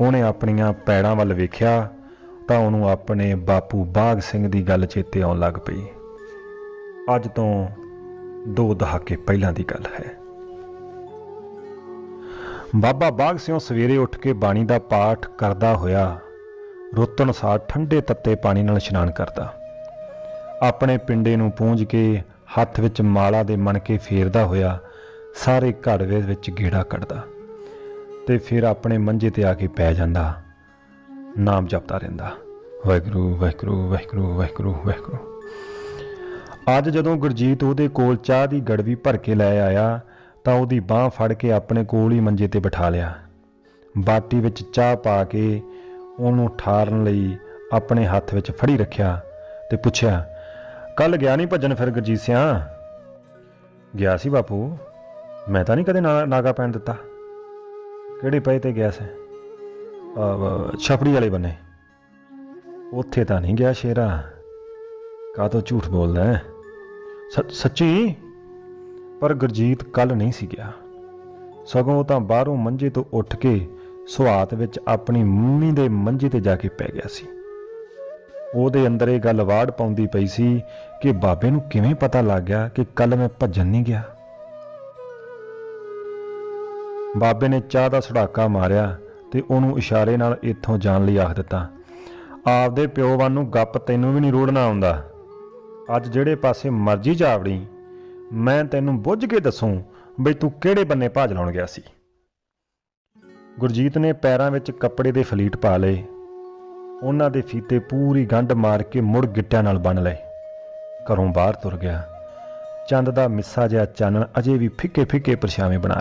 ਉਹਨੇ ਆਪਣੀਆਂ ਪੈੜਾਂ ਵੱਲ ਵੇਖਿਆ ਤਾਂ ਉਹਨੂੰ ਆਪਣੇ ਬਾਪੂ ਬਾਗ ਸਿੰਘ ਦੀ ਗੱਲ ਚੇਤੇ ਆਉਣ ਲੱਗ ਪਈ। ਅੱਜ ਤੋਂ ਦੋ ਦਹਾਕੇ ਪਹਿਲਾਂ ਦੀ ਗੱਲ ਹੈ। ਬਾਬਾ ਬਾਗ ਸਿੰਘ ਸਵੇਰੇ ਉੱਠ ਕੇ ਬਾਣੀ ਦਾ ਪਾਠ ਕਰਦਾ ਹੋਇਆ ਰੁੱਤ ਅਨੁਸਾਰ ਠੰਡੇ ਤੱਤੇ ਪਾਣੀ ਨਾਲ ਇਸ਼ਨਾਨ ਕਰਦਾ। ਆਪਣੇ ਪਿੰਡੇ ਨੂੰ ਪੂੰਝ ਕੇ ਹੱਥ ਵਿੱਚ ਮਾਲਾ ਦੇ ਮਣਕੇ ਫੇਰਦਾ ਹੋਇਆ ਸਾਰੇ ਘਰ ਵਿੱਚ ਗੇੜਾ ਕੱਢਦਾ। ਤੇ ਫਿਰ ਆਪਣੇ ਮੰਜੇ ਤੇ ਆ ਕੇ ਪੈ ਜਾਂਦਾ। ਨਾਮ ਜਪਦਾ ਰਹਿੰਦਾ। ਵਾਹਿਗੁਰੂ ਵਾਹਿਗੁਰੂ ਵਾਹਿਗੁਰੂ ਵਾਹਿਗੁਰੂ ਵਾਹਿਗੁਰੂ। ਅੱਜ ਜਦੋਂ ਗੁਰਜੀਤ ਉਹਦੇ ਕੋਲ ਚਾਹ ਦੀ ਗੜਵੀ ਭਰ ਕੇ ਲੈ ਆਇਆ, ਤਾਂ ਉਹਦੀ ਬਾਹ ਫੜ ਕੇ ਆਪਣੇ ਕੋਲ ਹੀ ਮੰਜੇ ਤੇ ਬਿਠਾ ਲਿਆ। ਬਾਟੀ ਵਿੱਚ ਚਾਹ ਪਾ ਕੇ ਉਹਨੂੰ ਠਾਰਨ ਲਈ ਆਪਣੇ ਹੱਥ ਵਿੱਚ ਫੜੀ ਰੱਖਿਆ ਤੇ ਪੁੱਛਿਆ, ਕੱਲ ਗਿਆ ਨਹੀਂ ਭੱਜਣ ਫਿਰ ਗੁਰਜੀਤ ਸਿਆ? ਗਿਆ ਸੀ ਬਾਪੂ। ਮੈਂ ਤਾਂ ਨਹੀਂ ਕਦੇ ਨਾ- ਨਾਗਾ ਪੈਣ ਦਿੱਤਾ। ਕਿਹੜੇ ਪਏ ਤੇ ਗਿਆ ਸੀ? ਅਹ, ਛਪੜੀ ਵਾਲੇ ਬੰਨੇ। ਉੱਥੇ ਤਾਂ ਨਹੀਂ ਗਿਆ ਸ਼ੇਰਾ। ਕਾਹ ਤੋਂ ਝੂਠ ਬੋਲਦਾ ਹੈ? ਸ- ਸੱਚੀ? ਪਰ ਗੁਰਜੀਤ ਕੱਲ ਨਹੀਂ ਸੀ ਗਿਆ। ਸਗੋਂ ਤਾਂ ਬਾਹਰੋਂ ਮੰਜੇ ਤੋਂ ਉੱਠ ਕੇ ਸੁਹਾਤ ਵਿੱਚ ਆਪਣੀ ਮੰਮੀ ਦੇ ਮੰਜੇ ਤੇ ਜਾ ਕੇ ਪੈ ਗਿਆ ਸੀ। ਉਹਦੇ ਅੰਦਰ ਇਹ ਗੱਲ ਵਾੜ ਪਾਉਂਦੀ ਪਈ ਸੀ ਕਿ ਬਾਬੇ ਨੂੰ ਕਿਵੇਂ ਪਤਾ ਲੱਗ ਗਿਆ ਕਿ ਕੱਲ ਮੈਂ ਭੱਜਣ ਨਹੀਂ ਗਿਆ। ਬਾਬੇ ਨੇ ਚਾਹ ਦਾ ਸੁੜਾਕਾ ਮਾਰਿਆ ਤੇ ਉਹਨੂੰ ਇਸ਼ਾਰੇ ਨਾਲ ਇੱਥੋਂ ਜਾਣ ਲਈ ਆਖ ਦਿੱਤਾ। ਆਪਦੇ ਪਿਓ ਵਾਂ ਨੂੰ ਗੱਪ ਤੈਨੂੰ ਵੀ ਨਹੀਂ ਰੋੜਨਾ ਆਉਂਦਾ। ਅੱਜ ਜਿਹੜੇ ਪਾਸੇ ਮਰਜ਼ੀ ਜਾਵੜੀ ਮੈਂ ਤੈਨੂੰ ਬੁੱਝ ਕੇ ਦੱਸੂ ਬਈ ਤੂੰ ਕਿਹੜੇ ਬੰਨੇ ਭਾਜ ਲਾਉਣ ਗਿਆ ਸੀ। ਗੁਰਜੀਤ ਨੇ ਪੈਰਾਂ ਵਿੱਚ ਕੱਪੜੇ ਦੇ ਫਲੀਟ ਪਾ ਲਏ। ਉਹਨਾਂ ਦੇ ਫੀਤੇ ਪੂਰੀ ਗੰਢ ਮਾਰ ਕੇ ਮੁੜ ਗਿੱਟਿਆਂ ਨਾਲ ਬੰਨ ਲਏ। ਘਰੋਂ ਬਾਹਰ ਤੁਰ ਗਿਆ। ਚੰਦ ਦਾ ਮਿੱਸਾ ਜਿਹਾ ਚਾਨਣ ਅਜੇ ਵੀ ਫਿੱਕੇ ਫਿੱਕੇ ਪਰਛਾਵੇਂ ਬਣਾ